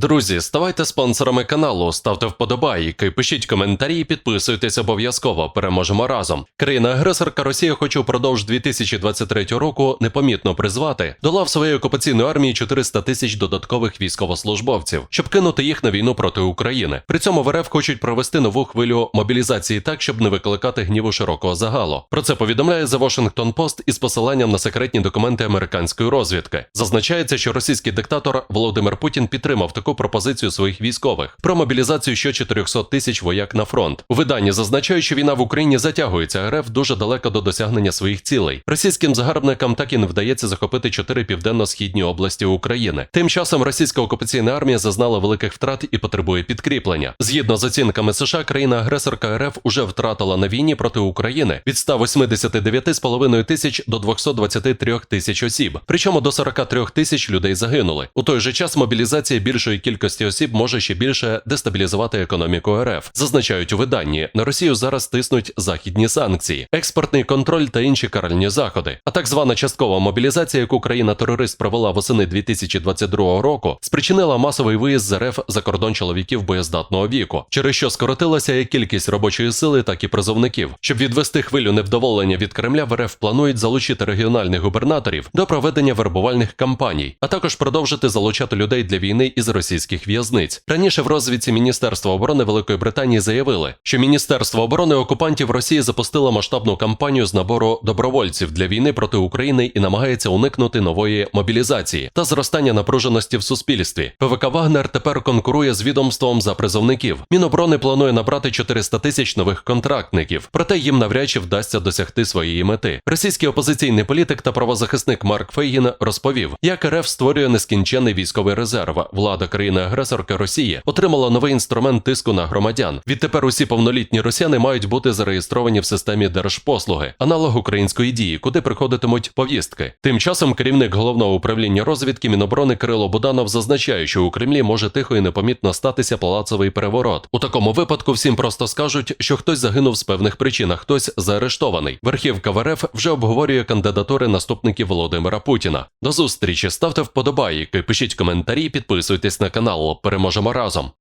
Друзі, ставайте спонсорами каналу, ставте вподобайки, пишіть коментарі, підписуйтесь обов'язково. Переможемо разом. Країна-агресорка Росія хоче впродовж 2023 року непомітно призвати до лав своєї окупаційної армії 400 тисяч додаткових військовослужбовців, щоб кинути їх на війну проти України. При цьому в РФ хочуть провести нову хвилю мобілізації так, щоб не викликати гніву широкого загалу. Про це повідомляє The Washington Post із посиланням на секретні документи американської розвідки. Зазначається, що російський диктатор Володимир Путін підтримав таку пропозицію своїх військових про мобілізацію ще 400 тисяч вояк на фронт. У виданні зазначають, що війна в Україні затягується, РФ дуже далеко до досягнення своїх цілей. Російським загарбникам так і не вдається захопити чотири південно-східні області України. Тим часом російська окупаційна армія зазнала великих втрат і потребує підкріплення. Згідно з оцінками США, країна-агресорка РФ уже втратила на війні проти України від 189,5 тисяч до 223 тисяч осіб. Причому до 43 тисяч людей загинули. У той же час мобілізація більшої кількості осіб може ще більше дестабілізувати економіку РФ. Зазначають у виданні, на Росію зараз тиснуть західні санкції, експортний контроль та інші каральні заходи. А так звана часткова мобілізація, яку країна-терорист провела восени 2022 року, спричинила масовий виїзд з РФ за кордон чоловіків боєздатного віку, через що скоротилася як кількість робочої сили, так і призовників. Щоб відвести хвилю невдоволення від Кремля, в РФ планують залучити регіональних губернаторів до проведення вербувальних кампаній, а також продовжити залучати людей для війни із російських в'язниць. Раніше в розвідці Міністерства оборони Великої Британії заявили, що Міністерство оборони окупантів Росії запустило масштабну кампанію з набору добровольців для війни проти України і намагається уникнути нової мобілізації та зростання напруженості в суспільстві. ПВК Вагнер тепер конкурує з відомством за призовників. Міноборони планує набрати 400 тисяч нових контрактників, проте їм навряд чи вдасться досягти своєї мети. Російський опозиційний політик та правозахисник Марк Фейгін розповів, як РФ створює нескінченний військовий резерв. Влада країни-агресорки Росії отримала новий інструмент тиску на громадян. Відтепер усі повнолітні росіяни мають бути зареєстровані в системі держпослуги, аналог української дії, куди приходитимуть повістки. Тим часом керівник головного управління розвідки Міноборони Кирило Буданов зазначає, що у Кремлі може тихо і непомітно статися палацовий переворот. У такому випадку всім просто скажуть, що хтось загинув з певних причин, а хтось заарештований. Верхівка в РФ вже обговорює кандидатури наступників Володимира Путіна. До зустрічі ставте вподобайки, пишіть коментарі, підписуйтесь на канал. Переможемо разом.